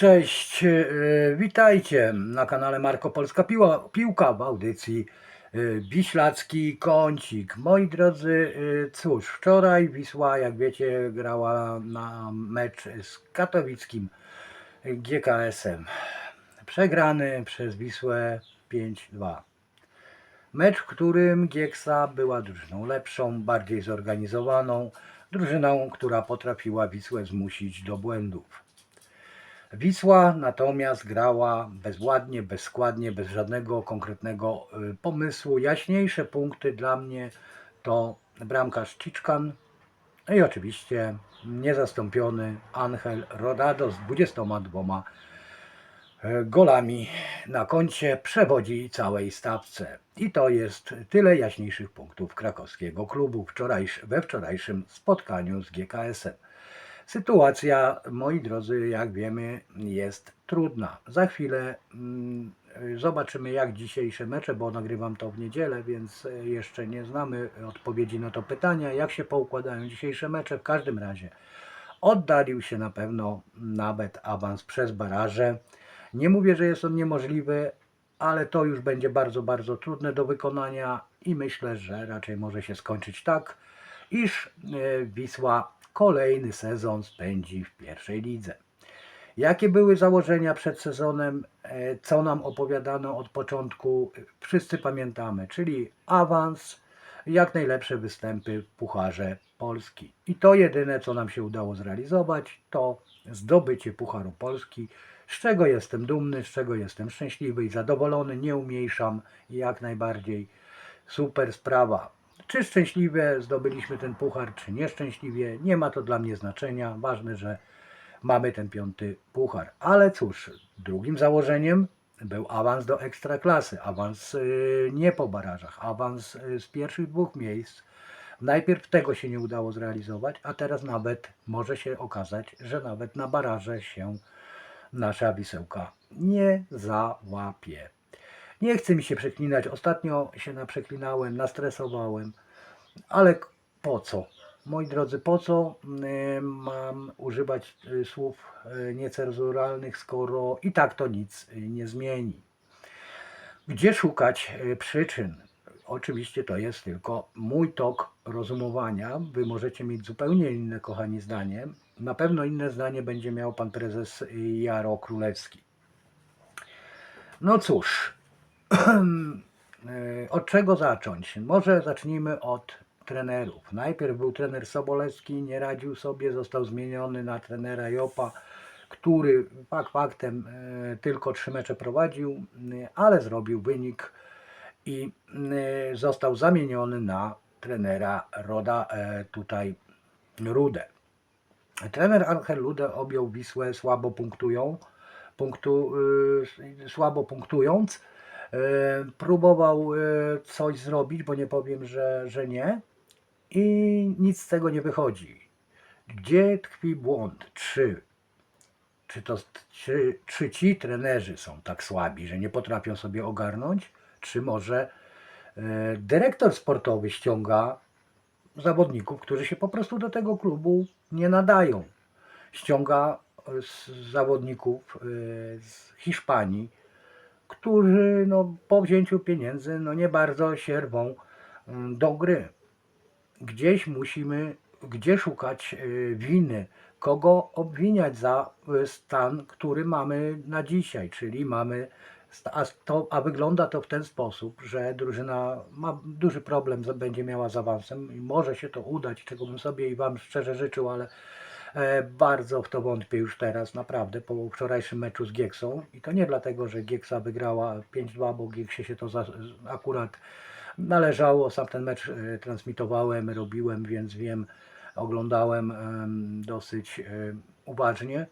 Cześć, e, witajcie na kanale Marko Polska Piła, Piłka w audycji e, Wiślacki Kącik. Moi drodzy, e, cóż, wczoraj Wisła, jak wiecie, grała na mecz z katowickim GKS-em. Przegrany przez Wisłę 5-2. Mecz, w którym Gieksa była drużyną lepszą, bardziej zorganizowaną, drużyną, która potrafiła Wisłę zmusić do błędów. Wisła natomiast grała bezładnie, bezskładnie, bez żadnego konkretnego y, pomysłu. Jaśniejsze punkty dla mnie to bramkarz Ciczkan no i oczywiście niezastąpiony Angel Rodado z 22 e, golami na koncie przewodzi całej stawce. I to jest tyle jaśniejszych punktów krakowskiego klubu wczorajsz, we wczorajszym spotkaniu z GKS-em. Sytuacja, moi drodzy, jak wiemy, jest trudna. Za chwilę mm, zobaczymy, jak dzisiejsze mecze, bo nagrywam to w niedzielę, więc e, jeszcze nie znamy odpowiedzi na to pytania, jak się poukładają dzisiejsze mecze. W każdym razie oddalił się na pewno nawet awans przez baraże. Nie mówię, że jest on niemożliwy, ale to już będzie bardzo, bardzo trudne do wykonania i myślę, że raczej może się skończyć tak, iż e, Wisła kolejny sezon spędzi w pierwszej lidze. Jakie były założenia przed sezonem, e, co nam opowiadano od początku, wszyscy pamiętamy, czyli awans, jak najlepsze występy w Pucharze Polski. I to jedyne, co nam się udało zrealizować, to zdobycie Pucharu Polski, z czego jestem dumny, z czego jestem szczęśliwy i zadowolony, nie umniejszam jak najbardziej. Super sprawa. Czy szczęśliwie zdobyliśmy ten puchar, czy nieszczęśliwie, nie ma to dla mnie znaczenia. Ważne, że mamy ten piąty puchar. Ale cóż, drugim założeniem był awans do ekstraklasy, awans yy, nie po barażach, awans yy, z pierwszych dwóch miejsc. Najpierw tego się nie udało zrealizować, a teraz nawet może się okazać, że nawet na baraże się nasza wisełka nie załapie. Nie chce mi się przeklinać. Ostatnio się naprzeklinałem, nastresowałem, ale po co? Moi drodzy, po co y, mam używać y, słów y, niecenzuralnych, skoro i tak to nic nie zmieni? Gdzie szukać przyczyn? Oczywiście to jest tylko mój tok rozumowania. Wy możecie mieć zupełnie inne, kochani, zdanie. Na pewno inne zdanie będzie miał pan prezes Jaro Królewski. No cóż, od czego zacząć? Może zacznijmy od trenerów. Najpierw był trener Sobolewski, nie radził sobie, został zmieniony na trenera Jopa, który fakt faktem e, tylko trzy mecze prowadził, e, ale zrobił wynik i e, został zamieniony na trenera Roda e, tutaj Rudę. Trener Angel Lude objął Wisłę słabo punktują, punktu, słabo punktując. Y, próbował y, coś zrobić, bo nie powiem, że, że nie. I nic z tego nie wychodzi. Gdzie tkwi błąd? Czy, czy, to, czy, czy ci trenerzy są tak słabi, że nie potrafią sobie ogarnąć? Czy może y, dyrektor sportowy ściąga zawodników, którzy się po prostu do tego klubu nie nadają. Ściąga e, z zawodników e, z Hiszpanii, którzy no, po wzięciu pieniędzy no, nie bardzo się rwą mm, do gry. Gdzieś musimy, gdzie szukać e, winy, kogo obwiniać za e, stan, który mamy na dzisiaj, czyli mamy a, to, a wygląda to w ten sposób, że drużyna ma duży problem, będzie miała z awansem i może się to udać, czego bym sobie i Wam szczerze życzył, ale bardzo w to wątpię już teraz, naprawdę, po wczorajszym meczu z Gieksą i to nie dlatego, że Gieksa wygrała 5-2, bo Gieksie się to za, akurat należało, sam ten mecz e, transmitowałem, robiłem, więc wiem, oglądałem em, dosyć e, uważnie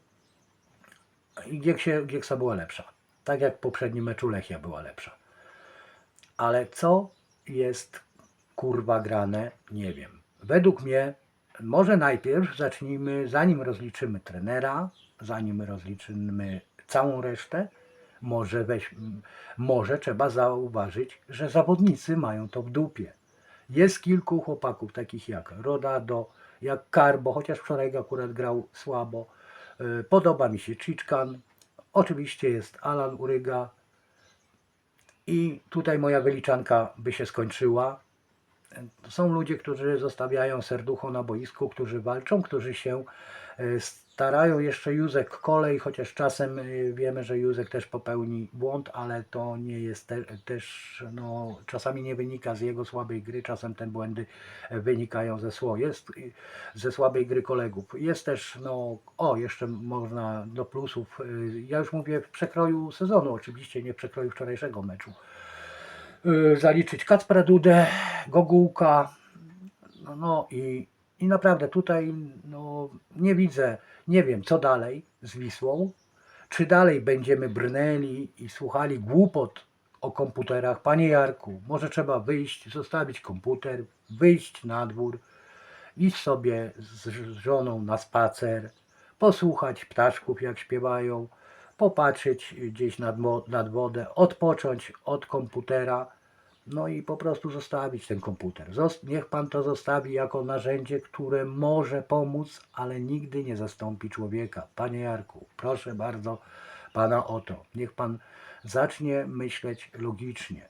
i Gieksie, Gieksa była lepsza. Tak jak w poprzednim meczu Lechia była lepsza. Ale co jest kurwa grane, nie wiem. Według mnie, może najpierw zacznijmy, zanim rozliczymy trenera, zanim rozliczymy całą resztę, może, weź, może trzeba zauważyć, że zawodnicy mają to w dupie. Jest kilku chłopaków, takich jak Rodado, jak Karbo, chociaż wczoraj akurat grał słabo. Y, Podoba mi się Chiczkan, Oczywiście jest Alan Uryga i tutaj moja wyliczanka by się skończyła. Są ludzie, którzy zostawiają serducho na boisku, którzy walczą, którzy się e, starają. Jeszcze Józek Kolej, chociaż czasem e, wiemy, że Józek też popełni błąd, ale to nie jest te, też, no, czasami nie wynika z jego słabej gry, czasem te błędy e, wynikają ze, sło, jest, ze słabej gry kolegów. Jest też, no, o, jeszcze można do plusów, ja już mówię w przekroju sezonu, oczywiście nie w przekroju wczorajszego meczu zaliczyć Kacpra Dudę, Gogułka, no, no i, i naprawdę tutaj no, nie widzę, nie wiem co dalej z Wisłą, czy dalej będziemy brnęli i słuchali głupot o komputerach. Panie Jarku, może trzeba wyjść, zostawić komputer, wyjść na dwór, iść sobie z żoną na spacer, posłuchać ptaszków jak śpiewają, popatrzeć gdzieś nad, nad wodę, odpocząć od komputera, no i po prostu zostawić ten komputer. Zos- niech pan to zostawi jako narzędzie, które może pomóc, ale nigdy nie zastąpi człowieka. Panie Jarku, proszę bardzo pana o to. Niech pan zacznie myśleć logicznie.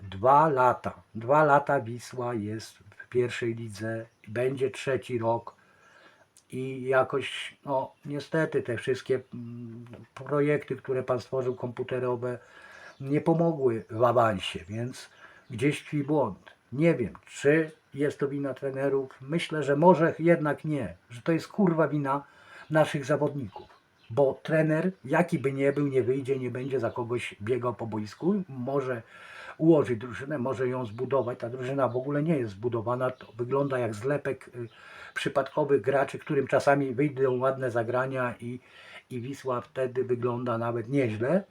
Dwa lata, dwa lata Wisła jest w pierwszej lidze, będzie trzeci rok i jakoś, no niestety te wszystkie mm, projekty, które pan stworzył komputerowe, nie pomogły w awansie, więc gdzieś tkwi błąd. Nie wiem, czy jest to wina trenerów. Myślę, że może jednak nie, że to jest kurwa wina naszych zawodników. Bo trener, jaki by nie był, nie wyjdzie, nie będzie za kogoś biegał po boisku, może ułożyć drużynę, może ją zbudować. Ta drużyna w ogóle nie jest zbudowana, to wygląda jak zlepek y, przypadkowych graczy, którym czasami wyjdą ładne zagrania i, i Wisła wtedy wygląda nawet nieźle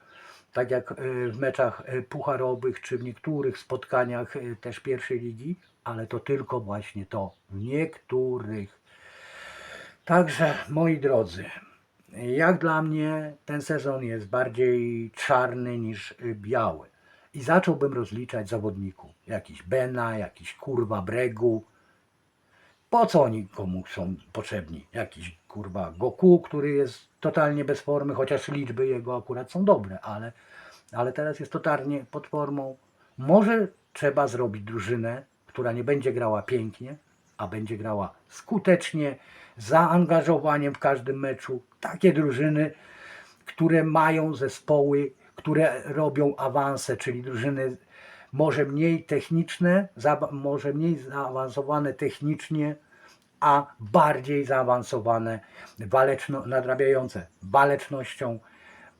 tak jak y, w meczach y, pucharowych czy w niektórych spotkaniach y, też pierwszej ligi, ale to tylko właśnie to, w niektórych. Także moi drodzy, jak dla mnie ten sezon jest bardziej czarny niż biały. I zacząłbym rozliczać zawodników. Jakiś Bena, jakiś kurwa Bregu. Po co oni komu są potrzebni? Jakiś kurwa Goku, który jest totalnie bez formy, chociaż liczby jego akurat są dobre, ale, ale teraz jest totalnie pod formą. Może trzeba zrobić drużynę, która nie będzie grała pięknie, a będzie grała skutecznie, zaangażowaniem w każdym meczu. Takie drużyny, które mają zespoły, które robią awanse, czyli drużyny może mniej techniczne, może mniej zaawansowane technicznie, a bardziej zaawansowane, waleczno, nadrabiające walecznością,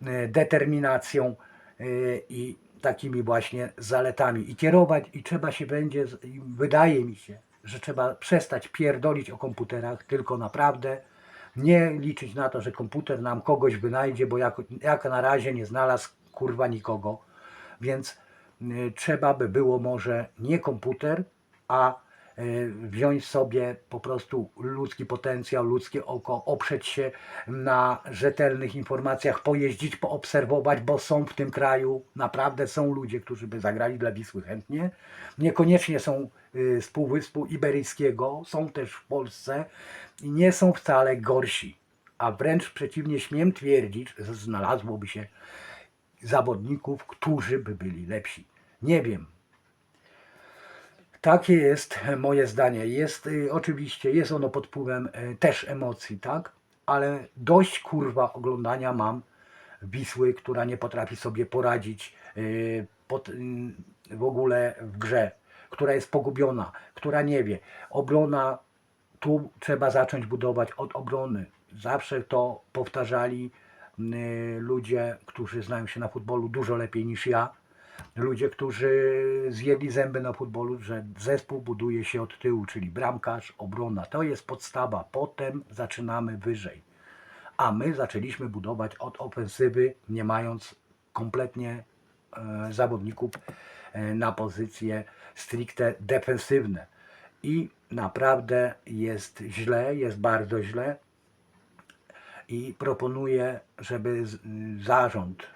e, determinacją e, i takimi właśnie zaletami. I kierować, i trzeba się będzie, wydaje mi się, że trzeba przestać pierdolić o komputerach, tylko naprawdę nie liczyć na to, że komputer nam kogoś wynajdzie, bo jak, jak na razie nie znalazł kurwa nikogo. Więc trzeba by było może nie komputer, a y, wziąć sobie po prostu ludzki potencjał, ludzkie oko, oprzeć się na rzetelnych informacjach, pojeździć, poobserwować, bo są w tym kraju, naprawdę są ludzie, którzy by zagrali dla Wisły chętnie. Niekoniecznie są y, z Półwyspu Iberyjskiego, są też w Polsce i nie są wcale gorsi. A wręcz przeciwnie, śmiem twierdzić, że znalazłoby się zawodników, którzy by byli lepsi. Nie wiem. Takie jest moje zdanie. Jest y, oczywiście, jest ono pod wpływem y, też emocji, tak? Ale dość kurwa oglądania mam Wisły, która nie potrafi sobie poradzić y, pod, w ogóle w grze, która jest pogubiona, która nie wie. Obrona, tu trzeba zacząć budować od obrony. Zawsze to powtarzali ludzie, którzy znają się na futbolu dużo lepiej niż ja. Ludzie, którzy zjedli zęby na futbolu, że zespół buduje się od tyłu, czyli bramkarz, obrona. To jest podstawa. Potem zaczynamy wyżej. A my zaczęliśmy budować od ofensywy, nie mając kompletnie e, zawodników e, na pozycje stricte defensywne. I naprawdę jest źle, jest bardzo źle. I proponuję, żeby zarząd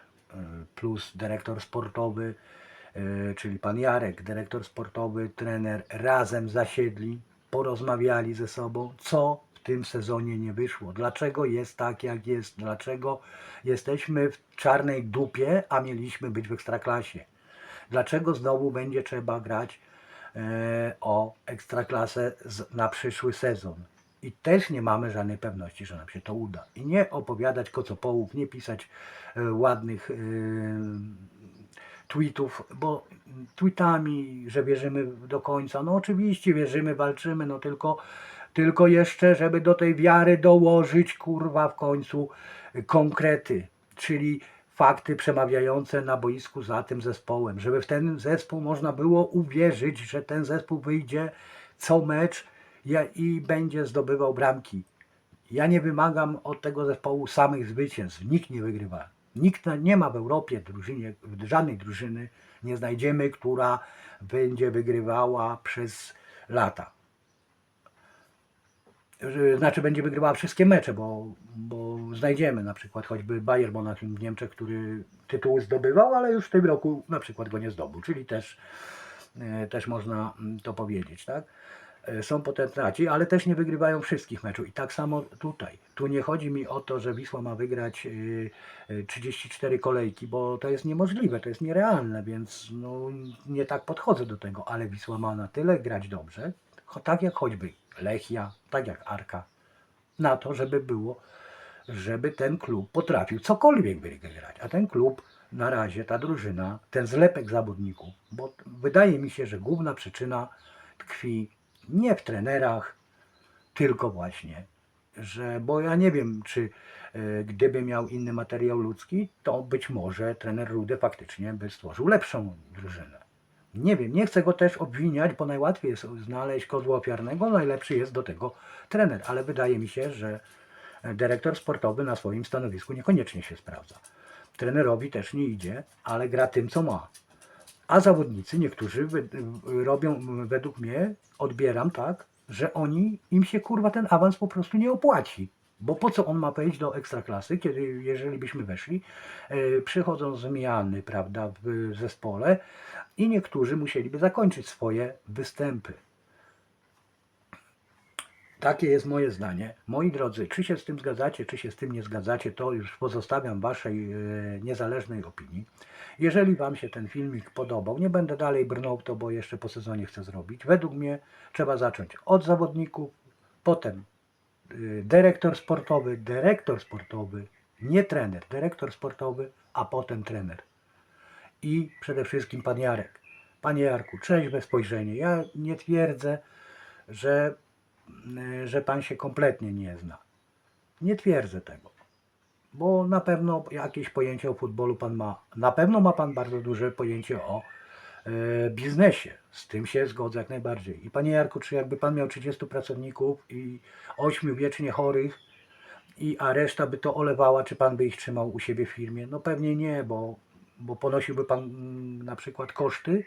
plus dyrektor sportowy, e, czyli pan Jarek, dyrektor sportowy, trener, razem zasiedli, porozmawiali ze sobą, co w tym sezonie nie wyszło. Dlaczego jest tak, jak jest? Dlaczego jesteśmy w czarnej dupie, a mieliśmy być w ekstraklasie? Dlaczego znowu będzie trzeba grać e, o ekstraklasę na przyszły sezon? I też nie mamy żadnej pewności, że nam się to uda. I nie opowiadać kocopołów, nie pisać e, ładnych e, tweetów, bo tweetami, że wierzymy do końca, no oczywiście wierzymy, walczymy, no tylko, tylko jeszcze, żeby do tej wiary dołożyć, kurwa, w końcu konkrety, czyli fakty przemawiające na boisku za tym zespołem, żeby w ten zespół można było uwierzyć, że ten zespół wyjdzie co mecz i będzie zdobywał bramki. Ja nie wymagam od tego zespołu samych zwycięstw. Nikt nie wygrywa. Nikt nie ma w Europie drużynie, żadnej drużyny nie znajdziemy, która będzie wygrywała przez lata. Znaczy będzie wygrywała wszystkie mecze, bo, bo znajdziemy na przykład choćby Bayern Monachium w Niemczech, który tytuł zdobywał, ale już w tym roku na przykład go nie zdobył, czyli też, e, też można mm, to powiedzieć, tak? E, Są potencjaci, ale też nie wygrywają wszystkich meczów. I tak samo tutaj. Tu nie chodzi mi o to, że Wisła ma wygrać y, y, 34 kolejki, bo to jest niemożliwe, to jest nierealne, więc no, nie tak podchodzę do tego, ale Wisła ma na tyle grać dobrze, tak jak choćby Lechia, tak jak Arka, na to, żeby było, żeby ten klub potrafił cokolwiek wygrać. A ten klub na razie, ta drużyna, ten zlepek zawodników, bo wydaje mi się, że główna przyczyna tkwi nie w trenerach, tylko właśnie, że, bo ja nie wiem, czy e, gdyby miał inny materiał ludzki, to być może trener Rude faktycznie by stworzył lepszą drużynę. Nie wiem, nie chcę go też obwiniać, bo najłatwiej jest znaleźć kozła ofiarnego, najlepszy jest do tego trener, ale wydaje mi się, że dyrektor sportowy na swoim stanowisku niekoniecznie się sprawdza. Trenerowi też nie idzie, ale gra tym, co ma. A zawodnicy, niektórzy robią, według mnie, odbieram tak, że oni, im się kurwa ten awans po prostu nie opłaci. Bo po co on ma wejść do ekstraklasy, kiedy, jeżeli byśmy weszli, e, przychodzą zmiany, prawda, w zespole i niektórzy musieliby zakończyć swoje występy. Takie jest moje zdanie. Moi drodzy, czy się z tym zgadzacie, czy się z tym nie zgadzacie, to już pozostawiam Waszej e, niezależnej opinii. Jeżeli Wam się ten filmik podobał, nie będę dalej brnął to, bo jeszcze po sezonie chcę zrobić. Według mnie trzeba zacząć od zawodników, potem y, dyrektor sportowy, dyrektor sportowy, nie trener, dyrektor sportowy, a potem trener. I przede wszystkim pan Jarek. Panie Jarku, trzeźwe spojrzenie. Ja nie twierdzę, że, że pan się kompletnie nie zna. Nie twierdzę tego bo na pewno jakieś pojęcie o futbolu pan ma. Na pewno ma pan bardzo duże pojęcie o e, biznesie. Z tym się zgodzę jak najbardziej. I panie Jarku, czy jakby pan miał 30 pracowników i 8 wiecznie chorych, i, a reszta by to olewała, czy pan by ich trzymał u siebie w firmie? No pewnie nie, bo, bo ponosiłby pan mm, na przykład koszty,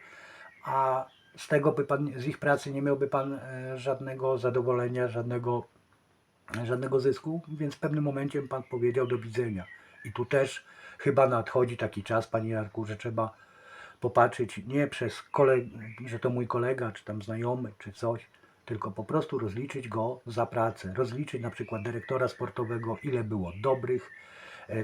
a z tego by pan, z ich pracy nie miałby pan e, żadnego zadowolenia, żadnego żadnego zysku, więc w pewnym momencie pan powiedział do widzenia. I tu też chyba nadchodzi taki czas, panie Jarku, że trzeba popatrzeć nie przez kolegę, że to mój kolega, czy tam znajomy, czy coś, tylko po prostu rozliczyć go za pracę. Rozliczyć na przykład dyrektora sportowego, ile było dobrych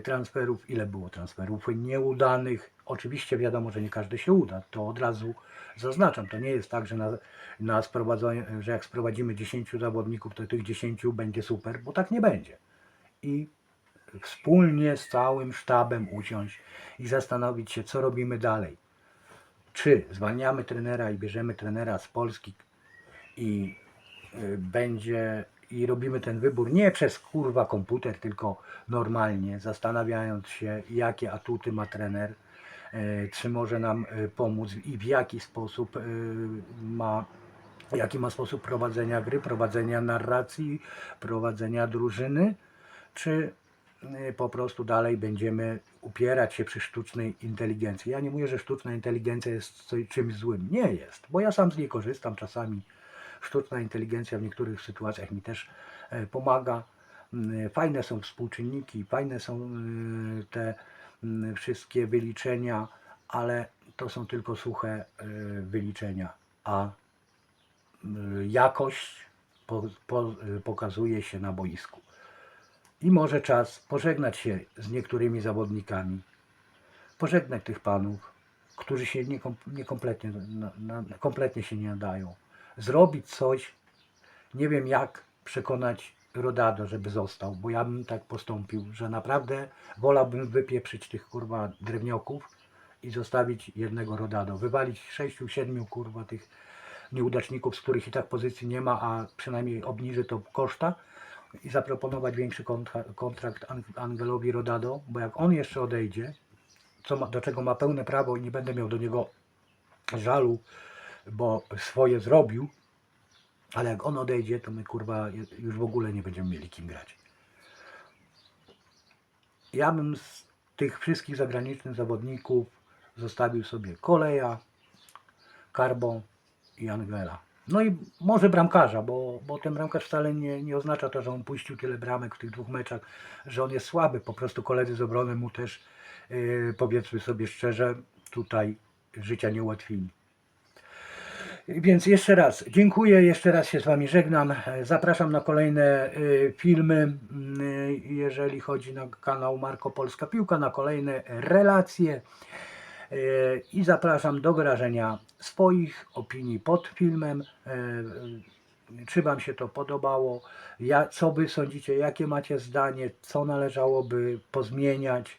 transferów, ile było transferów nieudanych. Oczywiście wiadomo, że nie każdy się uda, to od razu zaznaczam. To nie jest tak, że, na, na że jak sprowadzimy 10 zawodników, to tych 10 będzie super, bo tak nie będzie. I wspólnie z całym sztabem usiąść i zastanowić się, co robimy dalej. Czy zwalniamy trenera i bierzemy trenera z Polski i y, będzie i robimy ten wybór nie przez kurwa komputer, tylko normalnie, zastanawiając się, jakie atuty ma trener, y, czy może nam y, pomóc i w jaki sposób y, ma jaki ma sposób prowadzenia gry, prowadzenia narracji, prowadzenia drużyny, czy po prostu dalej będziemy upierać się przy sztucznej inteligencji. Ja nie mówię, że sztuczna inteligencja jest czymś złym. Nie jest, bo ja sam z niej korzystam czasami. Sztuczna inteligencja w niektórych sytuacjach mi też e, pomaga. Mm, Fajne są współczynniki, fajne są y, te mm, wszystkie wyliczenia, ale to są tylko suche wyliczenia, a y, jakość po, po, pokazuje się na boisku. I może czas pożegnać się z niektórymi zawodnikami, pożegnać tych panów, którzy się nie, nie kompletnie, kompletnie się nie nadają. Zrobić coś, nie wiem jak przekonać Rodado, żeby został, bo ja bym tak postąpił, że naprawdę wolałbym wypieprzyć tych kurwa drewnioków i zostawić jednego Rodado. Wywalić sześciu, siedmiu kurwa tych nieudaczników, z których i tak pozycji nie ma, a przynajmniej obniży to koszta i zaproponować większy kontra, kontrakt Ang- Angelowi Rodado, bo jak on jeszcze odejdzie, co ma, do czego ma pełne prawo i nie będę miał do niego żalu, bo swoje zrobił, ale jak on odejdzie, to my kurwa już w ogóle nie będziemy mieli kim grać. Ja bym z tych wszystkich zagranicznych zawodników zostawił sobie Koleja, Karbą i Angela. No i może bramkarza, bo, bo ten bramkarz wcale nie, nie oznacza to, że on puścił tyle bramek w tych dwóch meczach, że on jest słaby. Po prostu koledzy z obrony mu też, yy, powiedzmy sobie szczerze, tutaj życia nie ułatwili. Więc jeszcze raz dziękuję, jeszcze raz się z Wami żegnam. Zapraszam na kolejne y, filmy, y, jeżeli chodzi na kanał Marko Polska Piłka, na kolejne relacje. Y, I zapraszam do wyrażenia swoich opinii pod filmem. Czy Wam się to podobało? Co Wy sądzicie? Jakie macie zdanie? Co należałoby pozmieniać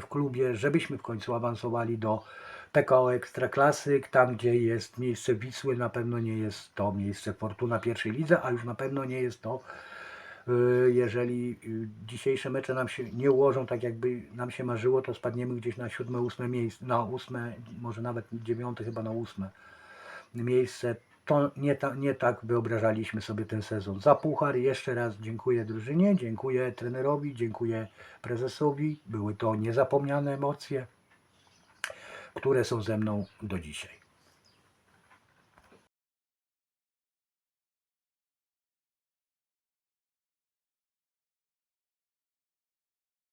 w klubie, żebyśmy w końcu awansowali do PKO Ekstraklasy, tam gdzie jest miejsce Wisły, na pewno nie jest to miejsce Fortuna pierwszej lidze, a już na pewno nie jest to, y, jeżeli y, dzisiejsze mecze nam się nie ułożą tak jakby nam się marzyło, to spadniemy gdzieś na siódme, ósme miejsce, na ósme, może nawet dziewiąte, chyba na ósme miejsce. To nie, ta, nie tak wyobrażaliśmy sobie ten sezon. Za puchar jeszcze raz dziękuję drużynie, dziękuję trenerowi, dziękuję prezesowi. Były to niezapomniane emocje które są ze mną do dzisiaj.